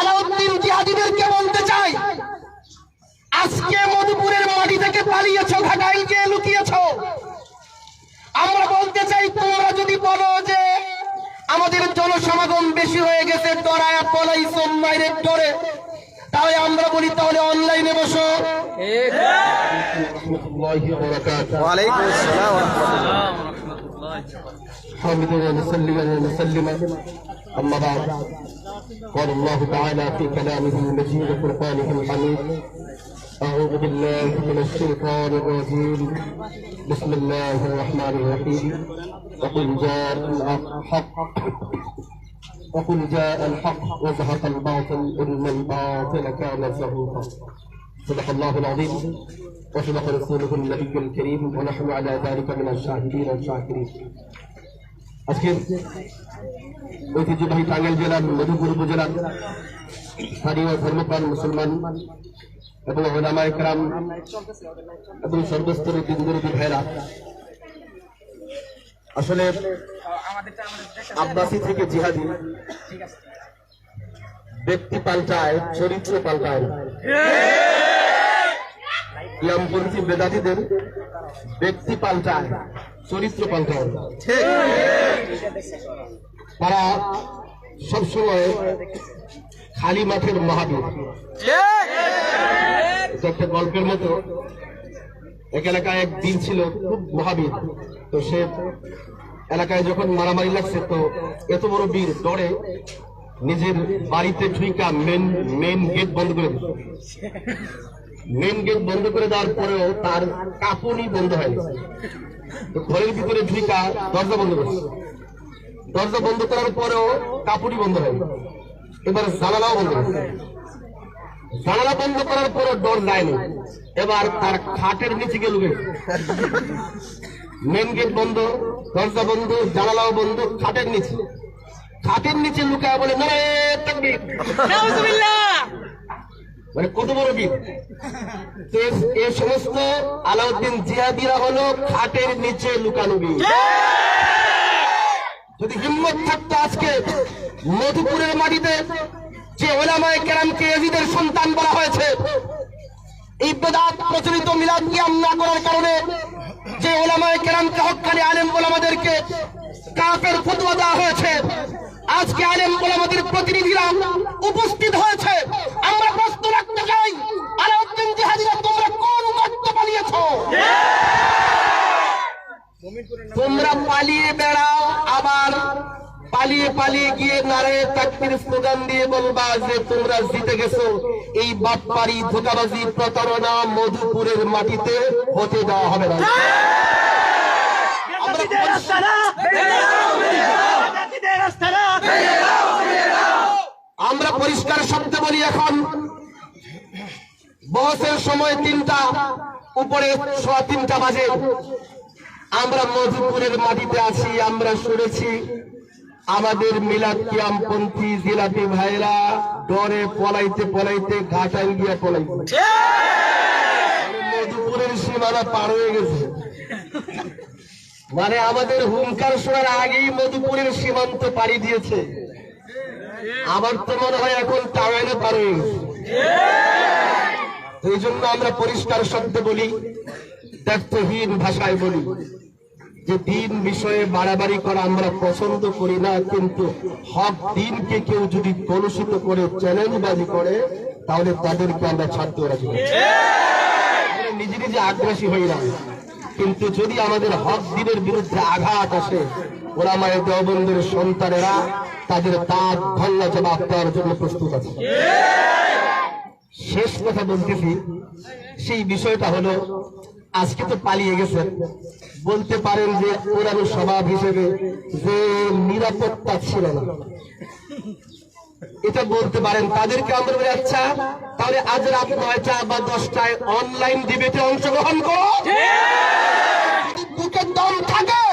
আলাউদ্দিন জিহাদিদেরকে বলতে চাই, আজকে মধুপুরের মাটি থেকে পালিয়েছ, ঘাটাইল গিয়ে লুকিয়েছ। আমরা বলতে চাই, তোমরা যদি বলো যে আমাদের জনসমাগম বেশি হয়ে গেছে ডরায় পলাই সোমবাইরের ডরে, তাহলে আমরা বলি, তাহলে অনলাইনে বসো। ওয়ালাইকুম আসসালাম। حامدين نصلي ونسلم أما بعد قال الله تعالى في كلامه المجيد قرآنه الحميد. أعوذ بالله من الشيطان الرجيم. بسم الله الرحمن الرحيم. وقل جاء الحق. وقل جاء الحق وزهق الباطل إن الباطل كان زهوقا. صدق الله العظيم. وصدق رسوله النبي الكريم. ونحن على ذلك من الشاهدين الشاكرين আজকের ঐতিহ্যবাহী টাঙ্গাইল জেলার মধুপুর উপজেলার স্থানীয় ধর্মপ্রাণ মুসলমান এবং ওলামা একরাম এবং সর্বস্তরের দিনদরদি ভাইরা আসলে আব্বাসি থেকে জিহাদি ব্যক্তি পাল্টায়, চরিত্র পাল্টায়। ইসলামপন্থী বেদাতিদের ব্যক্তি পাল্টায় চরিত্র পাল্টায় না। তারা সবসময় খালি মাঠের মহাবীর। একটা গল্পের মতো। এক এলাকায় এক দিন ছিল খুব মহাবীর। তো সে এলাকায় যখন মারামারি লাগছে তো এত বড় বীর ডরে নিজের বাড়িতে ঢুইকা মেন মেন গেট বন্ধ করে দিল। মেন গেট বন্ধ করে দেওয়ার পরেও তার কাপড়ই বন্ধ হয়নি। ঘরের ভিতরে ঢুইকা দরজা বন্ধ করেছে। দরজা বন্ধ করার পরেও কাপড়ই বন্ধ হয়নি। এবার জানালাও বন্ধ করেছে। জানালা বন্ধ করার পরও ডর যায়নি। এবার তার খাটের নিচে গিয়ে লুকে মেন গেট বন্ধ, দরজা বন্ধ, জানালাও বন্ধ, খাটের নিচে। খাটের নিচে লুকায় বলে মরে তাকবীর! মানে কত বড় তো এ- সমস্ত আলাউদ্দিন জিহাদিরা হলো খাটের নিচে লুকানো যদি হিম্মত থাকতো আজকে মধুপুরের মাটিতে যে ওলামায় কেরামকে এজিদের সন্তান বলা হয়েছে, এই বেদাত প্রচলিত মিলাদ কিয়াম না করার কারণে যে ওলামায় কেরামকে হকানি আলেম ওলামাদেরকে কাফের ফতোয়া দেওয়া হয়েছে আজকে আলেম ওলামাদের প্রতিনিধিরা উপস্থিত হয়েছে। আমরা প্রশ্ন রাখতে চাই আলাউদ্দিন জিহাদিরা তোমরা কোন গর্ত পালিয়েছো? তোমরা পালিয়ে বেড়াও আবার পালিয়ে পালিয়ে গিয়ে নারে তাকবির স্লোগান দিয়ে বলবা যে তোমরা জিতে গেছো। এই বাটপারি ধোকাবাজি প্রতারণা মধুপুরের মাটিতে হতে দেওয়া হবে না। আমরা আমরা পরিষ্কার শব্দে বলি এখন। বসের সময় তিনটা, উপরে সোয়া তিনটা বাজে। আমরা মধুপুরের মাটিতে আছি, আমরা শুনেছি। আমাদের মিলাদ জিলাপি ভাইরা ডরে পলাইতে পলাইতে ঘাটাইল গিয়া পলাইতে মধুপুরের সীমানা পার হয়ে গেছে। মানে আমাদের হুঙ্কার শোনার আগেই মধুপুরের সীমান্ত পাড়ি দিয়েছে। আমার তো মনে হয় এখন টাওয়ারে পার এই জন্য আমরা পরিষ্কার শব্দে বলি দায়িত্বহীন ভাষায় বলি, যে দিন বিষয়ে বাড়াবাড়ি করা আমরা পছন্দ করি না, কিন্তু হক দিনকে কেউ যদি কলুষিত করে, চ্যালেঞ্জবাজি করে, তাহলে তাদেরকে আমরা ছাড়তে। আমরা নিজে নিজে আগ্রাসী হই না কিন্তু যদি আমাদের হক দিনের বিরুদ্ধে আঘাত আসে ওরা মায়ের দেওবন্দের সন্তানেরা তাদের তাঁত ভাল্লা জবাব দেওয়ার জন্য প্রস্তুত আছে। শেষ কথা বলতেছি, সেই বিষয়টা হলো, আজকে তো পালিয়ে গেছেন বলতে পারেন যে পুরানো স্বভাব হিসেবে যে নিরাপত্তা ছিল না। এটা বলতে পারেন, তাদেরকে আমরা বলি আচ্ছা তাহলে আজ রাত নয়টা বা দশটায় অনলাইন ডিবেটে অংশগ্রহণ করো। বুকের দম থাকে।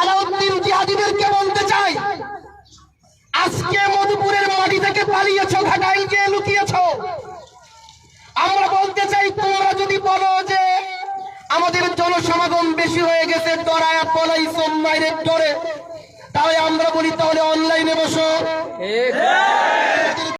আলাউদ্দিন জিহাদিদেরকে বলতে চাই আজকে মধুপুরের মাটি থেকে পালিয়েছো ঘাটাইল গিয়ে লুকিয়েছ। আমরা বলতে চাই, তোমরা যদি বলো যে আমাদের জনসমাগম বেশি হয়ে গেছে ডরায় পলাই সোমবাইরের ডরে তাহলে আমরা বলি তাহলে অনলাইনে বসো।